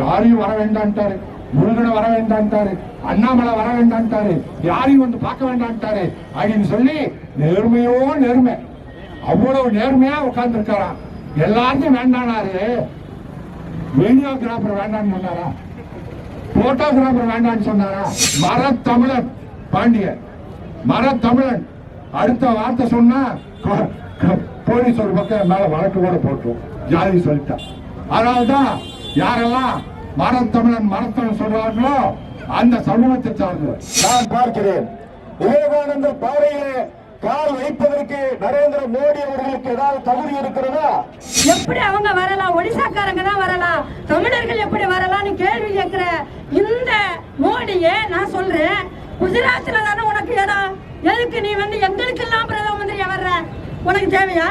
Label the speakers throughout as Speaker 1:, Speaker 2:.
Speaker 1: யாரையும் வர வேண்டான்ட்டாரு முருகனை வர வேண்டான்ட்டாரு அண்ணாமலை வர வேண்டான்ட்டாரு யாரையும் வந்து பார்க்க வேண்டான்ட்டாரு அப்படின்னு சொல்லி நேர்மையோ நேர்மை. அவ்வளவு நேர்மையா உட்கார்ந்து இருக்காராம் எல்லாத்தையும் வேண்டானாரு. வீடியோகிராஃபர் வேண்டாம்னு சொன்னாரா? போட்டோகிராஃபர் வேண்டான்னு சொன்னாரா? மரத்தமிழன் பாண்டியன். மரத்தமிழன். அடுத்த வார்த்தை சொன்னா போலீஸ் ஒரு பக்கம் மேல வழக்கு கூட போட்டுரும். ஜாதி சொல்லிட்டான் அதனால்தான் யாரெல்லாம் மரத்தமிழன் மரத்தமிழன் சொல்றாங்களோ அந்த சமூகத்தை சார்ந்தவர்.
Speaker 2: நான் பார்க்கிறேன். விவேகானந்தர் பாறையிலே கால் வைப்பதற்கு நரேந்திர மோடி அவர்களுக்கு ஏதாவது தகுதி இருக்கிறதா?
Speaker 3: எப்படி அவங்க வரலாம்? ஒடிசாக்காரங்க தான் வரலாம். தமிழர்கள் எப்படி வரலாம்னு கேள்வி கேட்கிற இந்த மோடியே நான் சொல்றேன். குஜராத்ல தானே உனக்கு இடம்? எதுக்கு நீ வந்து எங்களுக்கெல்லாம் பிரதம மந்திரியா வர்ற? உனக்கு தேவையா?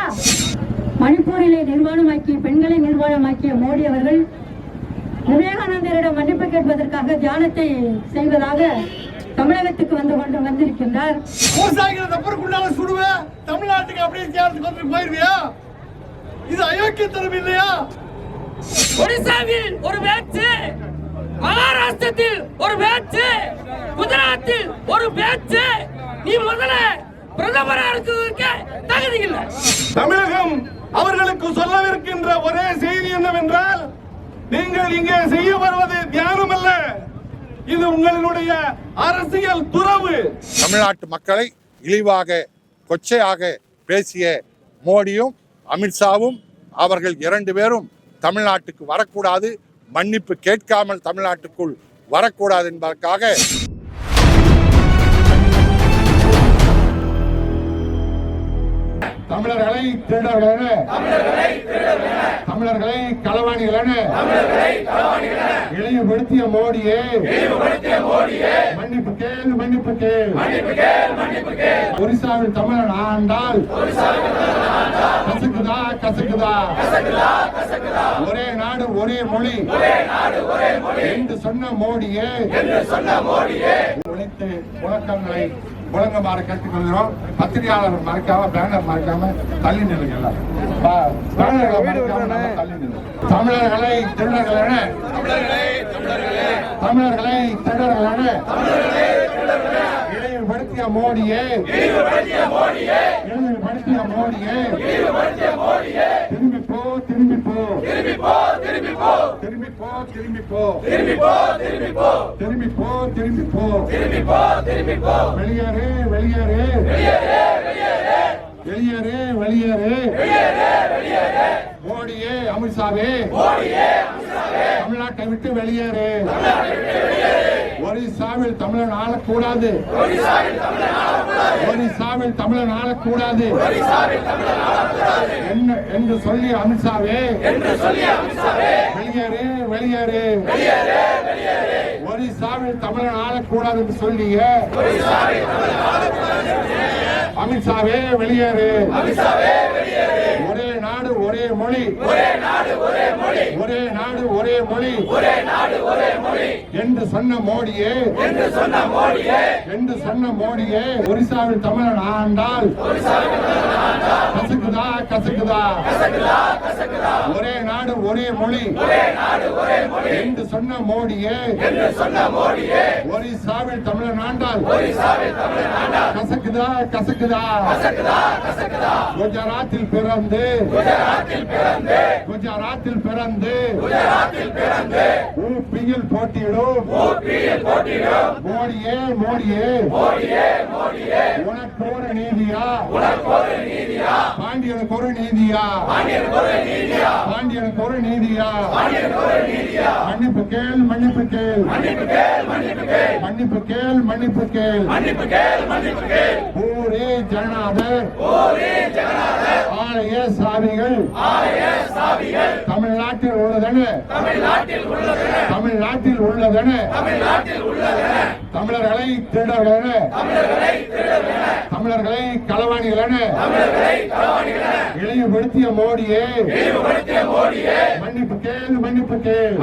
Speaker 3: மணிப்பூரிலே நிர்வாணமாக்கிய பெண்களை நிர்வாணமாக்கிய மோடி அவர்கள் விவேகானந்தரிடம் மன்னிப்பு கேட்பதற்காக தியானத்தை செய்வதாக தமிழகத்துக்கு வந்து கொண்டு வந்திருக்கின்றார்.
Speaker 4: விவசாயிகளை தப்பருக்குள்ளால சுடுவேன் தமிழ்நாட்டுக்கு அப்படியே சேர்த்து வந்து போயிருவியா? இது அயோக்கியத்தனம் இல்லையா?
Speaker 5: ஒடிசாவில் ஒரு பேச்சு மகாராஷ்டிரத்தில் ஒரு பேச்சு குஜராத்தில் ஒரு பேச்சு. நீ முதல்ல பிரதமரா இருக்கிறதுக்கு தகுதி இல்லை.
Speaker 4: தமிழகம் அவர்களுக்கு சொல்லவிருக்கின்ற ஒரே செய்தி என்னவென்றால் நீங்கள் இங்கே செய்ய வருவது தியானம் அல்ல இது உங்களுடைய அரசியல் துறவு.
Speaker 6: தமிழ்நாட்டு மக்களை இழிவாக கொச்சையாக பேசிய மோடியும் அமித்ஷாவும் அவர்கள் இரண்டு பேரும் தமிழ்நாட்டுக்கு வரக்கூடாது மன்னிப்பு கேட்காமல் தமிழ்நாட்டுக்குள் வரக்கூடாது என்பதற்காக
Speaker 1: தமிழர்களை திருடர்கள் என தமிழர்களை களவாணிகள் என இழிவுபடுத்திய மோடியே. மன்னிப்பு கேள் மன்னிப்பு கேள். ஒரிசாவில் தமிழன் ஆண்டால் கசக்குதா கசக்குதா. ஒரே நாடு ஒரே மொழி. என்று சொன்ன மோடியே. உழைத்து முழக்கங்களை முழங்கமாறு கொள்கிறோம் பத்திரிகையாளர் மறைக்காம பேனர் மறைக்காம தள்ளி நிலுங்க தமிழர்களை திருடர்களான தமிழர்களை திருடர்களான என மோடியே. திருடர்கள் மோடியே இழிவுபடுத்திய மோடியே. இழிவுபடுத்திய மோடியே திரும்பி போ திரும்பி போ திரும்பி போ திரும்பி போ திரும்பி போ திரும்பி போ திரும்பி போ திரும்பி போ திரும்பி போ திரும்பி போ திரும்பி போ வெளியேறு வெளியேறு. வெளியேறு வெளியேறு. வெளியேறு வெளியேறு வெளியேறு வெளியேறு மோடியே அமித்ஷாவே. மோடியே தமிழ்நாட்டை விட்டு வெளியேறு. ஒரிசாவில் தமிழன் ஆளக்கூடாது. ஒரிசாவில் தமிழன் ஆளக்கூடாது. என்ன என்று சொல்லி அமித்ஷாவே. வெளியேறு வெளியேறு. ஒரிசாவில் தமிழன் ஆளக்கூடாது என்று சொல்லிய அமித்ஷாவே வெளியேறு. ஒரே நாடு ஒரே மொழி. ஒரே நாடு ஒரே நாடு ஒரே மொழி. ஒரே நாடு ஒரே மொழி. என்று சொன்ன மோடியே என்று சொன்ன மோடியே. என்று சொன்ன மோடியே ஒரிசாவில் தமிழன் ஆண்டால் கசக்குதா கசக்குதா? ஒரே நாடு ஒரே மொழி. ஒரே நாடு ஒரே மொழி. என்று சொன்ன மோடியே என்று சொன்ன மோடியே. ஒரிசாவில் தமிழன் ஆண்டால் ஒரிசாவில் தமிழன் ஆண்டால் கசக்குதா கசக்குதா? கசக்குதா கசக்குதா? குஜராத்தில் பிறந்து குஜராத்தில் பிறந்து குஜராத்தில் பிறந்து குஜராத்தில் பிறந்து ஊபியில் போட்டியிடும். ஊபியில் போட்டியிடும். மோடியே மோடியே. மோடியே மோடியே. உனக்கு ஒரு நீதியா? உனக்கு ஒரு நீதியா? பாண்டியனுக்கு ஒரு நீதியா? பாண்டியனுக்கு ஒரு நீதியா? பாண்டியனுக்கு ஒரு நீதியா? பாண்டியனுக்கு ஒரு நீதியா? மன்னிப்பு கேள் மன்னிப்பு கேள். மன்னிப்பு கேள் மன்னிப்பு கேள். மன்னிப்பு கேள் மன்னிப்பு கேள். மன்னிப்பு கேள் மன்னிப்பு கேள். பூரி ஜனநாதர். பூரி ஜனநாதர். ஆலய சாவிகள். ஆலய சாவிகள். தமிழ்நாட்டில் நாட்டில் உள்ளதென? தமிழ்நாட்டில் உள்ளதென?
Speaker 7: தமிழர்களை திருடர்கள் என தமிழர்களை களவாணிகள் என இழிவுபடுத்திய மோடியே. மன்னிப்பு கேள் மன்னிப்பு கேள்.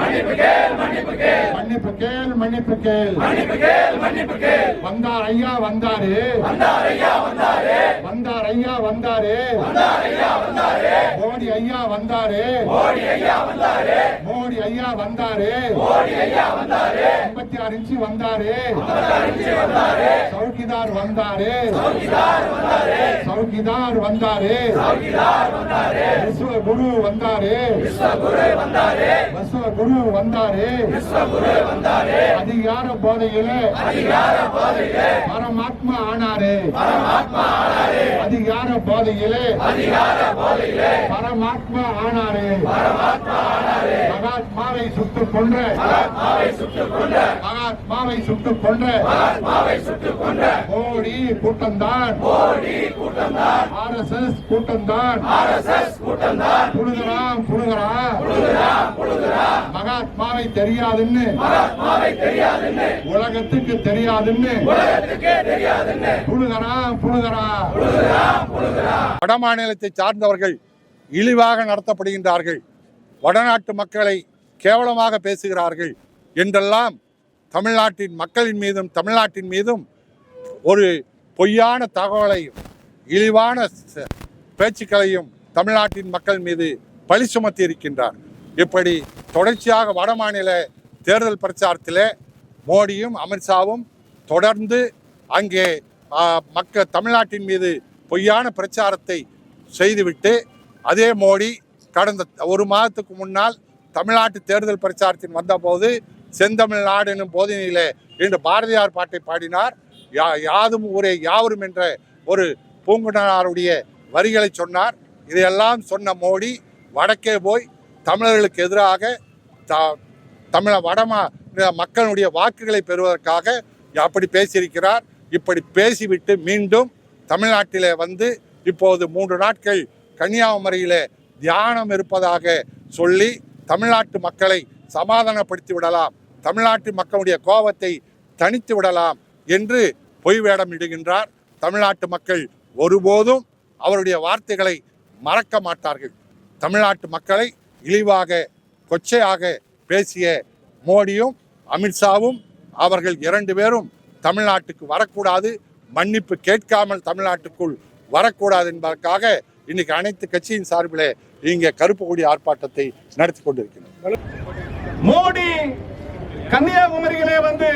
Speaker 7: மன்னிப்பு கேள் மன்னிப்பு கேள். வந்தார் ஐயா வந்தாரு. வந்தார் ஐயா வந்தாரு. மோடி ஐயா வந்தாரு. மோடி ஐயா வந்தாரு. ஐம்பத்தி ஆறு இன்ச்சு வந்தாரு. சௌக்கிதார் வந்தாரு. சௌக்கிதார் வந்தாரு. விஸ்வ குரு வந்தாரு. விஸ்வ குரு வந்தாரு. அதிகார போதையில. பரமாத்மா ஆனாரு. போதையில. பரமாத்மா ஆனாரு. மகாத்மாவை சுட்டுக் கொன்ற. மகாத்மாவை சுட்டுக் கொன்ற. மோடி கூட்டம்தான். ஆர் எஸ் எஸ் கூட்டம்தான். புழுகிறான் புழுகிறான் மகாத்மாவை தெரியாதுன்னு. உலகத்துக்கு தெரியாதுன்னு. புழுகிறான் புழுகிறான்
Speaker 1: வட மாநிலத்தை சார்ந்தவர்கள் இழிவாக நடத்தப்படுகின்றார்கள். வடநாட்டு மக்களை கேவலமாக பேசுகிறார்கள் என்றெல்லாம் தமிழ்நாட்டின் மக்களின் மீதும் தமிழ்நாட்டின் மீதும் ஒரு பொய்யான தகவலையும் இழிவான பேச்சுக்களையும் தமிழ்நாட்டின் மக்கள் மீது பழி சுமத்தி இருக்கின்றார். இப்படி தொடர்ச்சியாக வடமாநில தேர்தல் பிரச்சாரத்திலே மோடியும் அமித்ஷாவும் தொடர்ந்து அங்கே மக்கள் மக்க தமிழ்நாட்டின் மீது பொய்யான பிரச்சாரத்தை செய்துவிட்டு அதே மோடி கடந்த ஒரு மாதத்துக்கு முன்னால் தமிழ்நாட்டு தேர்தல் பிரச்சாரத்தின் வந்தபோது செந்தமிழ்நாடு எனும் போதனையிலே என்று பாரதியார் பாட்டை பாடினார். யா யாதும் ஊரே யாவரும் என்ற ஒரு பூங்குடனாருடைய வரிகளை சொன்னார். இதையெல்லாம் சொன்ன மோடி வடக்கே போய் தமிழர்களுக்கு எதிராக த தமிழ வடமா மக்களுடைய வாக்குகளை பெறுவதற்காக அப்படி பேசியிருக்கிறார். இப்படி பேசிவிட்டு மீண்டும் தமிழ்நாட்டிலே வந்து இப்போது மூன்று நாட்கள் கன்னியாகுமரியிலே தியானம் இருப்பதாக சொல்லி தமிழ்நாட்டு மக்களை சமாதானப்படுத்தி விடலாம். தமிழ்நாட்டு மக்களுடைய கோபத்தை தணித்து விடலாம் என்று பொய் வேடம் இடுகின்றார். தமிழ்நாட்டு மக்கள் ஒருபோதும் அவருடைய வார்த்தைகளை மறக்க மாட்டார்கள். தமிழ்நாட்டு மக்களை இழிவாக கொச்சையாக பேசிய மோடியும் அமித்ஷாவும் அவர்கள் இரண்டு பேரும் தமிழ்நாட்டுக்கு வரக்கூடாது. மன்னிப்பு கேட்காமல் தமிழ்நாட்டுக்குள் வரக்கூடாது என்பதற்காக இன்னைக்கு அனைத்து கட்சியின் சார்பிலே இங்கே கருப்பு கொடி ஆர்ப்பாட்டத்தை நடத்தி கொண்டிருக்கிறோம்.
Speaker 4: மோடி கன்னியாகுமரியிலே வந்து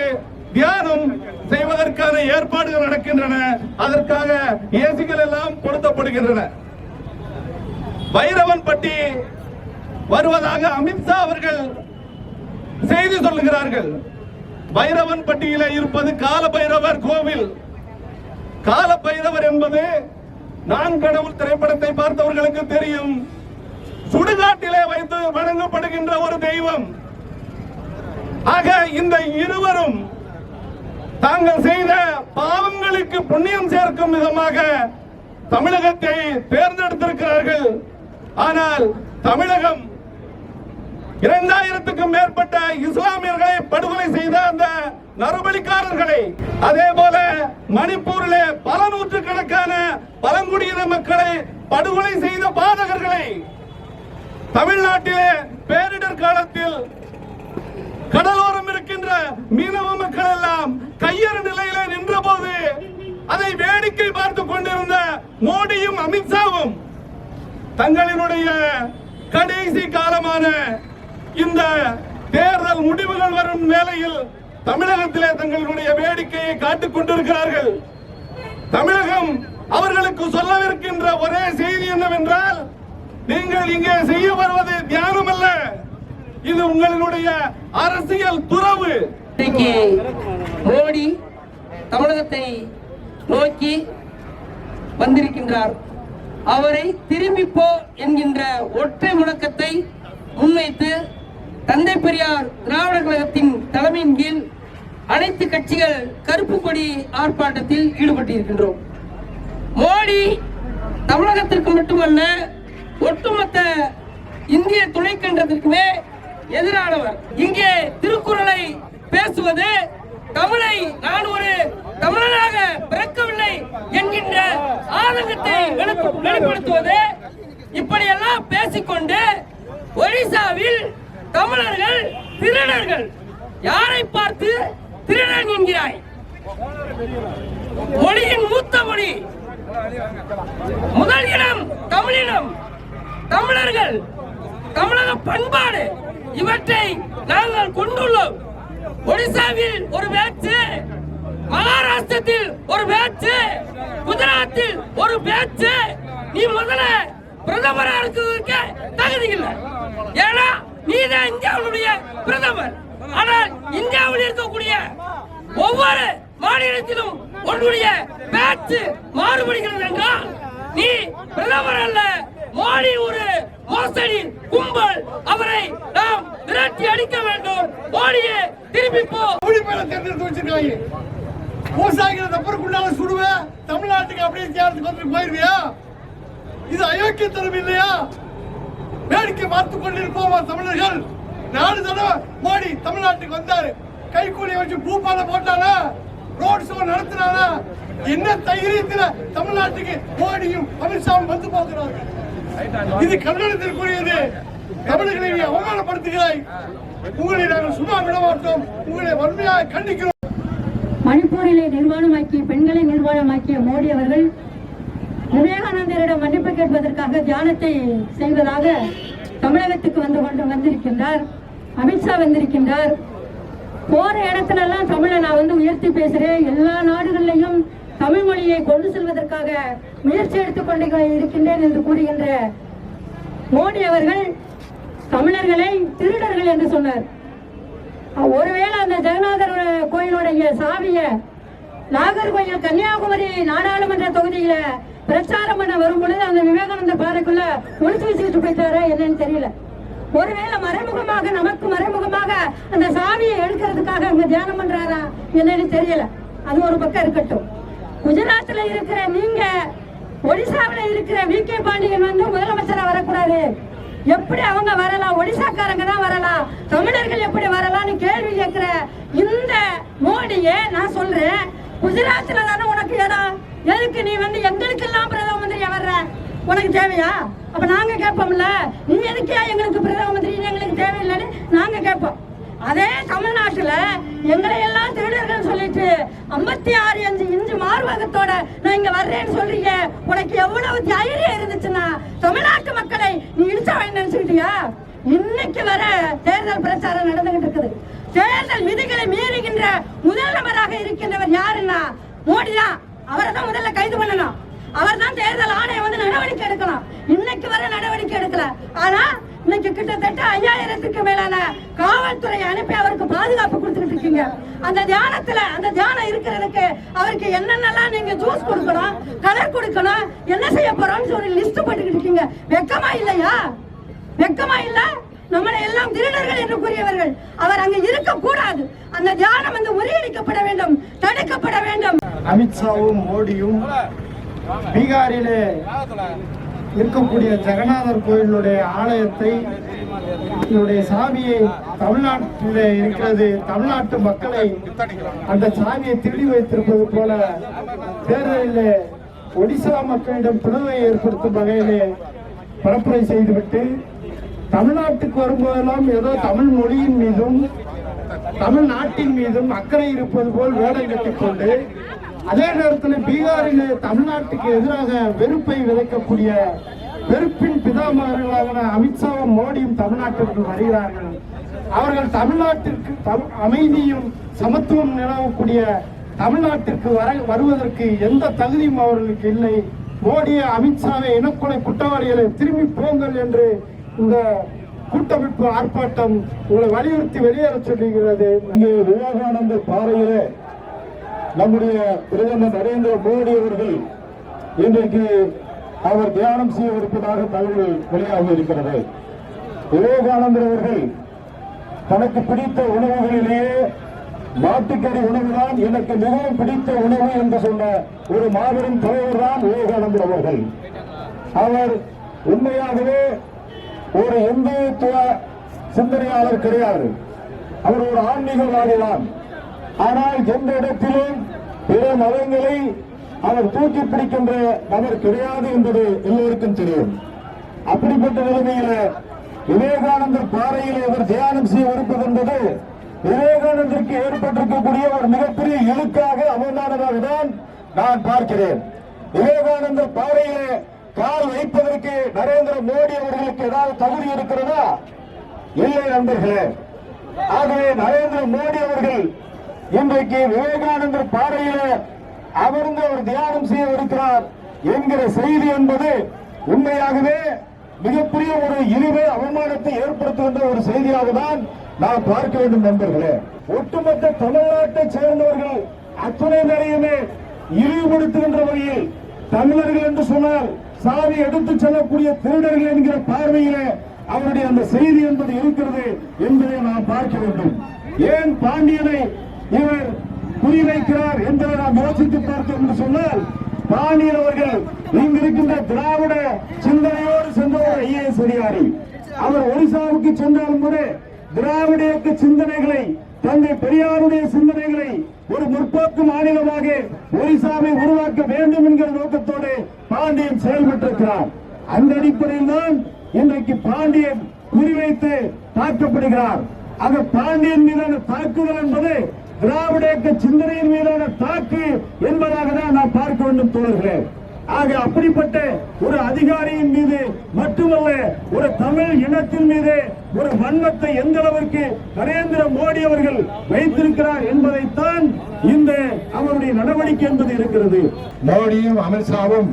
Speaker 4: தியானம் செய்வதற்கான ஏற்பாடுகள் நடக்கின்றன. அதற்காக ஏசிகள் எல்லாம் பொருத்தப்படுகின்றன. வைரவன்பட்டி வருவதாக அமித்ஷா அவர்கள் செய்தி சொல்லுகிறார்கள். வைரவன்பட்டியில இருப்பது கால பைரவர் கோவில். கால பைரவர் என்பது நான் கடவுள் திரைப்படத்தை பார்த்தவர்களுக்கு தெரியும். சுடுகாட்டிலே வைத்து வணங்கப்படுகின்ற ஒரு தெய்வம். ஆக இந்த இருவரும் தாங்கள் செய்த பாவங்களுக்கு புண்ணியம் சேர்க்கும் விதமாக தமிழகத்தை தேர்ந்தெடுத்திருக்கிறார்கள். ஆனால் தமிழகம் இரண்டாயிரத்துக்கும் மேற்பட்ட இஸ்லாமியர்களை படுகொலை செய்த அந்த நறுபலிக்காரர்களை அதே போல மணிப்பூரிலே பல நூற்றுக்கணக்கான பழங்குடியின மக்களை படுகொலை செய்த பாதகர்களை தமிழ்நாட்டிலே பேரிடர் காலத்தில் கடலோரம் இருக்கின்ற மீனவ மக்கள் எல்லாம் கையறு நிலையில நின்றபோது அதை வேடிக்கை பார்த்து கொண்டிருந்த மோடியும் அமித்ஷாவும் தங்களினுடைய கடைசி காலமான இந்த தேர்தல் முடிவுகள் வரும் வேளையில் தமிழகத்திலே தங்களுடைய வேடிக்கையை காட்டிக் கொண்டிருக்கிறார்கள். தமிழகம் அவர்களுக்கு சொல்லவிருக்கின்ற ஒரே செய்தி என்னவென்றால் நீங்கள் இங்கே செய்ய வருவது தியானம் அல்ல இது உங்களுடைய அரசியல் துறவு.
Speaker 5: மோடி தமிழகத்தை நோக்கி வந்திருக்கின்றார். அவரை திரும்பி போ என்கின்ற ஒற்றை முழக்கத்தை முன்வைத்து தந்தை பெரியார் திராவிட கழகத்தின் தலைமையின் கீழ் அனைத்து கட்சிகள் கருப்பு கொடி ஆர்ப்பாட்டத்தில் ஈடுபட்டிருக்கின்றோம். மோடி தமிழகத்திற்கு மட்டுமல்ல ஒட்டுமொத்த இந்திய துணைக்கண்டத்திற்குமே எதிரானவர். இங்கே திருக்குறளை பேசுவது தமிழை நான் ஒரு தமிழனாக பிறக்கவில்லை என்கின்ற ஆதங்கத்தை வெளிப்படுத்துவது இப்படியெல்லாம் பேசிக்கொண்டு ஒடிசாவில் தமிழர்கள் திருடர்கள். யாரை பார்த்து திருடன் என்கிறாய்? மொழியின் மூத்த மொழி முதல் இடம் தமிழினம். தமிழர்கள் தமிழக பண்பாடு இவற்றை நாங்கள் கொண்டுள்ளோம். ஒடிசாவில் ஒரு பேச்சு மகாராஷ்டிரத்தில் ஒரு பேச்சு குஜராத்தில் ஒரு பேச்சு. நீ முதல்ல பிரதமரா இருக்க தகுதி இல்லை. ஏன்னா நீதான் இந்தியாவுடைய பிரதமர். ஆனால் இந்தியாவில் இருக்கக்கூடிய ஒவ்வொரு மாநிலத்திலும் உன்னுடைய பேச்சு மாறுபடுகிறது என்றால் நீ பிரதமர் அல்ல மோடி ஒரு மோசடி கும்பல் அவரை நாம் விரட்டி அடிக்க வேண்டும். மோடியை திருப்பிப்போ போ.
Speaker 4: கூலி தேர்ந்தெடுத்து வச்சிருக்காங்க விவசாயிகளை தப்பருக்குள்ளால சுடுவேன் தமிழ்நாட்டுக்கு அப்படியே சேர்த்து வந்துட்டு போயிருவியா? இது அயோக்கியத்தனம் இல்லையா? வேடிக்கை பார்த்து கொண்டிருப்போமா தமிழர்கள். நாலு தடவை மோடி தமிழ்நாட்டுக்கு வந்தாரு. கைக்கூலியை வச்சு பூப்பால போட்டானா ரோட் ஷோ நடத்தினானா என்ன தைரியத்துல தமிழ்நாட்டுக்கு மோடியும் அமித்ஷாவும் வந்து பார்க்கிறார்கள்? இது கண்டனத்திற்குரியது. தமிழர்களை நீ அவமானப்படுத்துகிறாய். உங்களை நாங்கள் சும்மா விட மாட்டோம். உங்களை வன்மையாக கண்டிக்கிறோம்.
Speaker 3: மணிப்பூரிலே நிர்வாணமாக்கி பெண்களை நிர்வாணமாக்கிய மோடி அவர்கள் விவேகானந்தரிடம் மன்னிப்பு கேட்பதற்காக தியானத்தை செய்வதாக தமிழகத்துக்கு வந்து கொண்டு வந்திருக்கின்றார். அமித்ஷா வந்திருக்கின்றார். போற இடத்துல எல்லாம் தமிழை நான் வந்து உயர்த்தி பேசுறேன். எல்லா நாடுகளிலையும் தமிழ் மொழியை கொண்டு செல்வதற்காக முயற்சி எடுத்துக்கொண்டு இருக்கின்றேன் என்று கூறுகின்ற மோடி அவர்கள் தமிழர்களை திருடர்கள் என்று சொன்னார். ஒருவேளை அந்த ஜெகநாதர் கோயிலுடைய சாவிய நாகர்கோயில் கன்னியாகுமரி நாடாளுமன்ற தொகுதியில பிரச்சாரம் பண்ண வரும் பொழுது அந்த விவேகானந்த பாறைக்குள்ள ஒழிச்சு வச்சுக்கிட்டு போயிட்டாரா என்னன்னு தெரியல. ஒருவேளை மறைமுகமாக நமக்கு மறைமுகமாக அந்த சாவியை எடுக்கிறதுக்காக அங்க தியானம் பண்றாரா என்னன்னு தெரியல. அது ஒரு பக்கம் இருக்கட்டும். குஜராத்ல இருக்கிற நீங்க ஒடிசாவில இருக்கிற வி. கே. பாண்டியன் வந்து முதலமைச்சரா வரக்கூடாது. எப்படி அவங்க வரலாம்? ஒடிசாக்காரங்க தான் வரலாம். தமிழர்கள் எப்படி வரலாம்னு கேள்வி கேட்கிற இந்த மோடியே நான் சொல்றேன். குஜராத்ல தானே உனக்கு இடம்? எதுக்கு நீ வந்து எங்களுக்கெல்லாம் பிரதம மந்திரியா வர்ற? உனக்கு தேவையா? அப்ப நாங்க கேட்போம்ல. நீ எதுக்கே எங்களுக்கு பிரதம மந்திரி எங்களுக்கு தேவையில்லைன்னு நாங்க கேட்போம். அதே தமிழ்நாட்டுல எங்களை எல்லாம் திருடர்கள் சொல்லிட்டு ஐம்பத்தி ஆறு அஞ்சு இஞ்சு மார்பகத்தோட நான் இங்க வர்றேன்னு சொல்றீங்க. உனக்கு எவ்வளவு தைரியம் இருந்துச்சுன்னா தமிழ்நாட்டு மக்களை நீ இடிச்சா நினைச்சுக்கிட்டியா? இன்னைக்கு வர தேர்தல் பிரச்சாரம் நடந்துகிட்டு இருக்குது. தேர்தல் விதிகளை மீறுகின்ற முதல்வராக இருக்கின்றவர் யாருன்னா மோடி தான் அவரை தான் முதல்ல கைது பண்ணணும். அவர் தான் தேர்தல் ஆணையம் வந்து நடவடிக்கை எடுக்கலாம். இன்னைக்கு வர நடவடிக்கை எடுக்கல. ஆனா இன்னைக்கு கிட்டத்தட்ட ஐயாயிரத்துக்கு மேலான காவல்துறை அனுப்பி அவருக்கு பாதுகாப்பு கொடுத்துக்கிட்டு இருக்கீங்க. அந்த தியானத்துல அந்த தியானம் இருக்கிறதுக்கு அவருக்கு என்னென்னலாம் நீங்க ஜூஸ் கொடுக்கணும் கலர் கொடுக்கணும் என்ன செய்ய போறோம்னு சொல்லி லிஸ்ட் போட்டுக்கிட்டு இருக்கீங்க. வெக்கமா இல்லையா? வெக்கமா இல்ல? நம்மளை எல்லாம் திருடர்கள் என்று கூறியவர்கள். அவர் அங்க இருக்க கூடாது அந்த தியானம் வந்து முறியடிக்கப்பட வேண்டும். தடுக்கப்பட வேண்டும்.
Speaker 2: அமித்ஷாவும் மோடியும் பீகாரிலே இருக்கக்கூடிய ஜெகநாதர் கோயிலுடைய ஆலயத்தை என்னுடைய சாமியை தமிழ்நாட்டில் இருக்கிறது தமிழ்நாட்டு மக்களை அந்த சாமியை திருடி வைத்திருப்பது போல தேர்தலில் ஒடிசா மக்களிடம் பிளவை ஏற்படுத்தும் வகையிலே பரப்புரை செய்துவிட்டு தமிழ்நாட்டுக்கு வரும்போதெல்லாம் ஏதோ தமிழ் மொழியின் மீதும் தமிழ்நாட்டின் மீதும் அக்கறை இருப்பது போல் வேடம் கட்டிக்கொண்டு அதே நேரத்தில் பீகாரிலே தமிழ்நாட்டுக்கு எதிராக வெறுப்பை விதைக்கக்கூடிய வெறுப்பின் பிதாமகர்களான அமித்ஷாவும் மோடியும் தமிழ்நாட்டிற்கு வருகிறார்கள். அவர்கள் தமிழ்நாட்டிற்கு அமைதியும் சமத்துவம் நிலவக்கூடிய தமிழ்நாட்டிற்கு வர வருவதற்கு எந்த தகுதியும் அவர்களுக்கு இல்லை. மோடியை அமித்ஷாவை இனக்கொலை குற்றவாளிகளை திரும்பி போங்கள் என்று இந்த கூட்டமைப்பு ஆர்ப்பாட்டம் உங்களை வலியுறுத்தி வெளியேற சொல்லுகிறது இங்கே விவேகானந்தர் பாறையிலே நம்முடைய பிரதமர் நரேந்திர மோடி அவர்கள் இன்றைக்கு அவர் தியானம் செய்யவிருப்பதாக தகவல் வெளியாகி இருக்கிறது. விவேகானந்தர் அவர்கள் தனக்கு பிடித்த உணவுகளிலேயே மாட்டுக்கறி உணவுதான் எனக்கு மிகவும் பிடித்த உணவு என்று சொன்ன ஒரு மாபெரும் தலைவர் தான் விவேகானந்தர் அவர்கள். அவர் உண்மையாகவே ஒரு இந்துத்துவ சிந்தனையாளர் கிடையாது. அவர் ஒரு ஆன்மீகவாதி தான் ஆனால் எந்த இடத்திலும் பிற மதங்களை அவர் தூக்கி பிடிக்கின்ற நபர் கிடையாது என்பது எல்லோருக்கும் தெரியும். அப்படிப்பட்ட நிலைமையில விவேகானந்தர் பாறையில் அவர் தியானம் செய்ய இருப்பது என்பது விவேகானந்தருக்கு ஏற்பட்டிருக்கக்கூடிய ஒரு மிகப்பெரிய இழுக்காக அவமானமாக தான் நான் பார்க்கிறேன். விவேகானந்தர் பாறையிலே கால் வைப்பதற்கு நரேந்திர மோடி அவர்களுக்கு ஏதாவது தகுதி இருக்கிறதா? இல்லை நண்பர்களே. ஆகவே நரேந்திர மோடி அவர்கள் இன்றைக்கு விவேகானந்தர் பாறையிலே அமர்ந்து அவர் தியானம் செய்ய இருக்கிறார் என்கிற செய்தி என்பது உண்மையாகவே மிகப்பெரிய ஒரு இழிவை அவமானத்தை ஏற்படுத்துகின்ற ஒரு செய்தியாக தான் நாம் பார்க்க வேண்டும் நண்பர்களே. ஒட்டுமொத்த தமிழ்நாட்டை சேர்ந்தவர்கள் அத்துணை நிறையுமே இழிவுபடுத்துகின்ற வகையில் தமிழர்கள் என்று சொன்னால் சாவி எடுத்து செல்லக்கூடிய திருடர்கள் என்கிற பார்வையிலே அவருடைய அந்த செய்தி என்பது இருக்கிறது என்பதை நாம் பார்க்க வேண்டும். ஏன் பாண்டியனை இவர் குறிவைக்கிறார் என்பதை நாம் யோசித்து பார்த்தோம் என்று சொன்னால் பாண்டியன் அவர்கள் இங்கு இருக்கின்ற திராவிட சிந்தனையோடு சென்ற ஒரு ஐஏஎஸ் அதிகாரி. அவர் ஒரிசாவுக்கு சென்றாலும் கூட திராவிட இயக்க சிந்தனைகளை தந்தை பெரியாருடைய சிந்தனைகளை ஒரு முற்போக்கு மாநிலமாக ஒரிசாவை உருவாக்க வேண்டும் என்கிற நோக்கத்தோடு பாண்டியன் செயல்பட்டிருக்கிறார். அந்த அடிப்படையில் தான் இன்றைக்கு பாண்டியன் குறிவைத்து தாக்கப்படுகிறார். ஆக பாண்டியன் மீதான தாக்குதல் என்பது திராவிட இயக்க சிந்தனையின் மீதான தாக்கு என்பதாக தான் நான் பார்க்க வேண்டும் தோணுகிறேன் ஆக அப்படிப்பட்ட ஒரு அதிகாரியின் மீது மட்டுமல்ல ஒரு தமிழ் இனத்தின் மீது ஒரு வன்மத்தை எந்த அளவிற்கு நரேந்திர மோடி அவர்கள் வைத்திருக்கிறார் என்பதைத்தான் இந்த அவருடைய நடவடிக்கை என்பது இருக்கிறது.
Speaker 1: மோடியும் அமித்ஷாவும்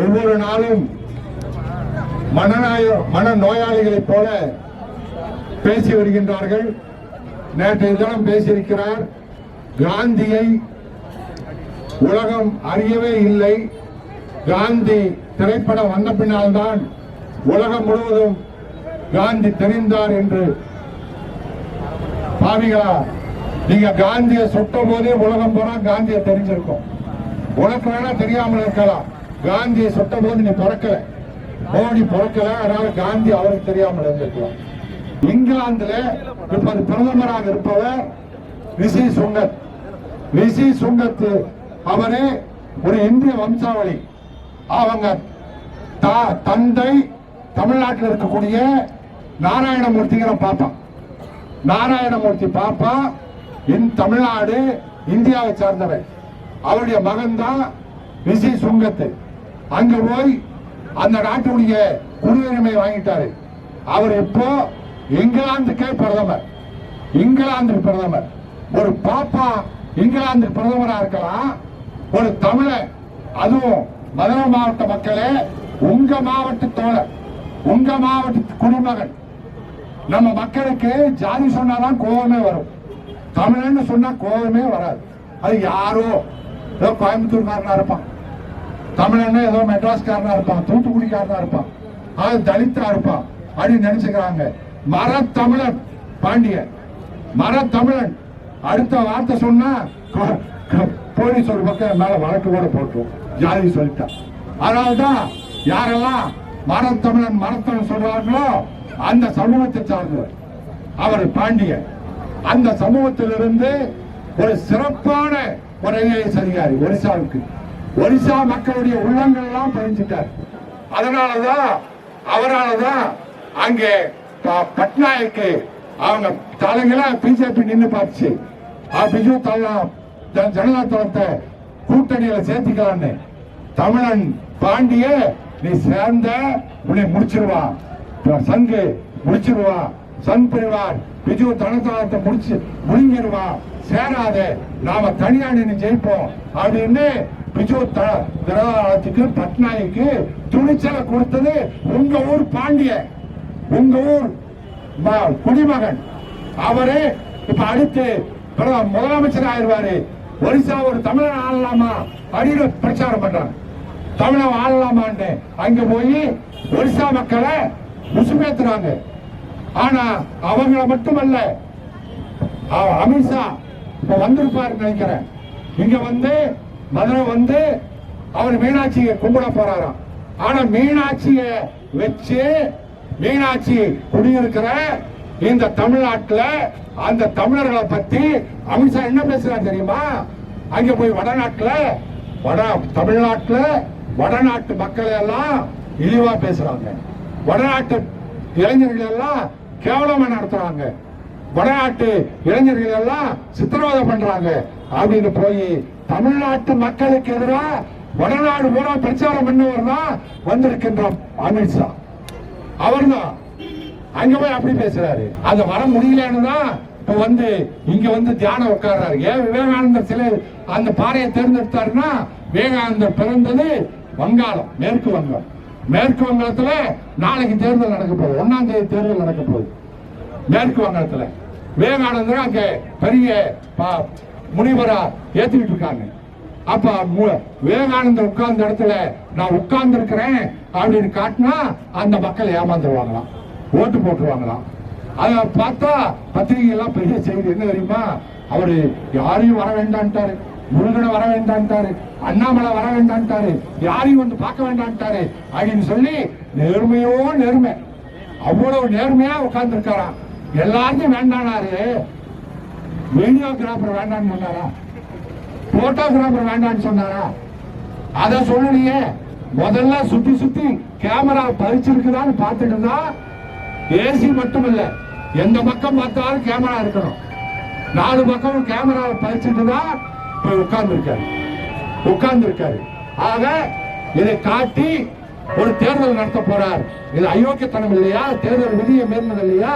Speaker 1: ஒவ்வொரு நாளும் மனநாய மன நோயாளிகளைப் போல பேசி வருகின்றார்கள். நேற்றைய தினம் பேசியிருக்கிறார். காந்தியை உலகம் அறியவே இல்லை. காந்தி திரைப்படம் வந்த பின்னால்தான் உலகம் முழுவதும் காந்தி தெரிந்தார் என்று பாவிகளா நீங்க காந்தியை சுட்டும் போதே உலகம் பூரா காந்தியை தெரிஞ்சிருக்கும். உனக்கு வேணா தெரியாமல் இருக்கலாம். காந்தியை சுட்ட போது நீ பிறக்கல. மோடி பிறக்கல அதனால காந்தி அவருக்கு தெரியாமல் இருந்திருக்கலாம். இங்கிலாந்துல இப்போது பிரதமராக இருப்பவர் ரிஷி சுங்கத். ரிஷி சுங்கத் அவரே ஒரு இந்திய வம்சாவளி. அவங்க தா- தந்தை தமிழ்நாட்டில் இருக்கக்கூடிய நாராயணமூர்த்திங்கிற பாப்பா. நாராயணமூர்த்தி பாப்பா இன் தமிழ்நாடு இந்தியாவை சார்ந்தவர் அவருடைய மகன் தான் ரிஷி சுங்கத்து. அங்க போய் அந்த நாட்டுடைய குடியுரிமை வாங்கிட்டாரு. அவர் இப்போ இங்கிலாந்துக்கே பிரதமர். இங்கிலாந்து பிரதமர். ஒரு பாப்பா இங்கிலாந்து பிரதமரா இருக்கலாம். ஒரு தமிழன் அதுவும் மதுரை மாவட்ட மக்களே உங்க மாவட்ட தோழர் உங்க மாவட்ட குடிமகன். நம்ம மக்களுக்கு ஜாதி சொன்னாதான் கோபமே வரும். தமிழன்னு சொன்னா கோபமே வராது. அது யாரோ? ஏதோ கோயம்புத்தூர்காரனா இருப்பான். தமிழன்னா ஏதோ மெட்ராஸ்காரனா இருப்பான் தூத்துக்குடிக்காரனா இருப்பான். அது தலித்தா இருப்பான் அப்படின்னு நினைச்சுக்கிறாங்க. மரத்தமிழன் பாண்டியன் மரத்தமிழன். அடுத்த வார்த்தை சொன்னா போலீஸ் ஒரு பக்கம் மேல வழக்கு கூட போட்டுரும். ஜாதி சொல்லிட்டான் அதனால்தான் யாரெல்லாம் மரத்தமிழன் மரத்தமிழன் சொல்றாங்களோ அந்த சமூகத்தை சார்ந்தவர். அவர் பாண்டியன் அந்த சமூகத்திலிருந்து ஒரு சிறப்பான ஒரு ஐஏஎஸ் அதிகாரி ஒரிசாவுக்கு. ஒரிசா மக்களுடைய உள்ளங்கள் எல்லாம் பதிஞ்சிட்டார் அதனாலதான் அவராலதான் அங்கே பட்நாயக்கு அவங்க தலைங்களா பிஜேபி நின்று பார்த்துச்சு. பிஜு தலா ஜனதா தளத்தை கூட்டணியில சேர்த்துக்கலான்னு. தமிழன் பாண்டிய நீ சேர்ந்த உன்னை முடிச்சிருவான் சங்கு முடிச்சிருவான் சன் பிரிவார் பிஜு தனத்தளத்தை முடிச்சு முடிஞ்சிருவான் சேராத. நாம தனியா நின்று ஜெயிப்போம் அப்படின்னு பிஜு த- ஜனதாதளத்துக்கு பட்நாயக்கு துணிச்சலை கொடுத்தது உங்க ஊர் பாண்டிய உங்க ஊர் குடிமகன். அவரு இப்ப அடுத்து முதலமைச்சர் ஆயிடுவாரு. ஒரிசா ஒரு தமிழன் ஆளலாமா? அப்படின்னு பிரச்சாரம் பண்றாங்க. தமிழன் ஆளலாமான்னு அங்க போய் ஒரிசா மக்களை முசுமேத்துறாங்க ஆனா அவங்கள மட்டுமல்ல அவ- அமித்ஷா இப்ப வந்திருப்பாரு நினைக்கிறேன். இங்க வந்து மதுரை வந்து அவர் மீனாட்சியை கும்பிட போறாராம். ஆனா மீனாட்சிய வச்சு மீனாட்சி குடியிருக்கிற இந்த தமிழ்நாட்டில் அந்த தமிழர்களை பத்தி அமித்ஷா என்ன பேசுறாரு தெரியுமா? அங்க போய் வடநாட்டில் வட தமிழ்நாட்டில் வடநாட்டு மக்களை எல்லாம் இழிவா பேசுறாங்க. வடநாட்டு இளைஞர்கள் எல்லாம் கேவலமா நடத்துறாங்க. வடநாட்டு இளைஞர்கள் எல்லாம் சித்திரவதை பண்றாங்க. அப்படின்னு போய் தமிழ்நாட்டு மக்களுக்கு எதிராக வடநாடு பூரா பிரச்சாரம் பண்ணவர் தான் வந்திருக்கின்ற அமித்ஷா அவர்தான். அங்க போய் அப்படி பேசுறாரு. அது வர முடியலன்னு தான் இப்ப வந்து இங்க வந்து தியானம் உட்கார்றாரு. ஏன் விவேகானந்தர் சிலை அந்த பாறையை தேர்ந்தெடுத்தாருன்னா விவேகானந்தர் பிறந்தது வங்காளம் மேற்கு வங்கம் மேற்கு வங்கத்துல நாளைக்கு தேர்தல் நடக்க போகுது. ஒன்னாம் தேதி தேர்தல் நடக்க போகுது. மேற்கு வங்கத்துல விவேகானந்தர் அங்க பெரிய முனிவரா ஏத்துக்கிட்டு இருக்காங்க அப்ப மு- விவேகானந்தர் உட்கார்ந்த இடத்துல நான் உட்கார்ந்து இருக்கிறேன் அப்படின்னு காட்டினா அந்த மக்கள் ஏமாந்துருவாங்களாம் ஓட்டு போட்டுருவாங்களாம் அத பார்த்தா பத்திரிகை எல்லாம் பெரிய செய்தி. என்ன தெரியுமா? அவரு யாரையும் வர வேண்டான்ட்டாரு. முருகனை வர வேண்டான்ட்டாரு. அண்ணாமலை வர வேண்டான்ட்டாரு. யாரையும் வந்து பார்க்க வேண்டான்ட்டாரு அப்படின்னு சொல்லி நேர்மையோ நேர்மை. அவ்வளவு நேர்மையா உட்கார்ந்து இருக்காராம் எல்லாருக்கும் வேண்டானாரு. வீடியோகிராஃபர் வேண்டாம்னு சொன்னாரா? போட்டோகிராஃபர் வேண்டாம்னு சொன்னாரா? அதை சொல்லலையே முதல்ல சுத்தி சுத்தி கேமரா பறிச்சிருக்குதான்னு பார்த்துட்டு இருந்தா ஏசி மட்டும் இல்ல எந்த பக்கம் பார்த்தாலும் கேமரா இருக்கணும். நாலு பக்கம் கேமரா பதிச்சுட்டு தான் போய் உட்கார்ந்து இருக்காரு உட்கார்ந்து இருக்காரு ஆக இதை காட்டி ஒரு தேர்தல் நடத்த போறார் இது அயோக்கியத்தனம் இல்லையா தேர்தல் விதியை மீறினது இல்லையா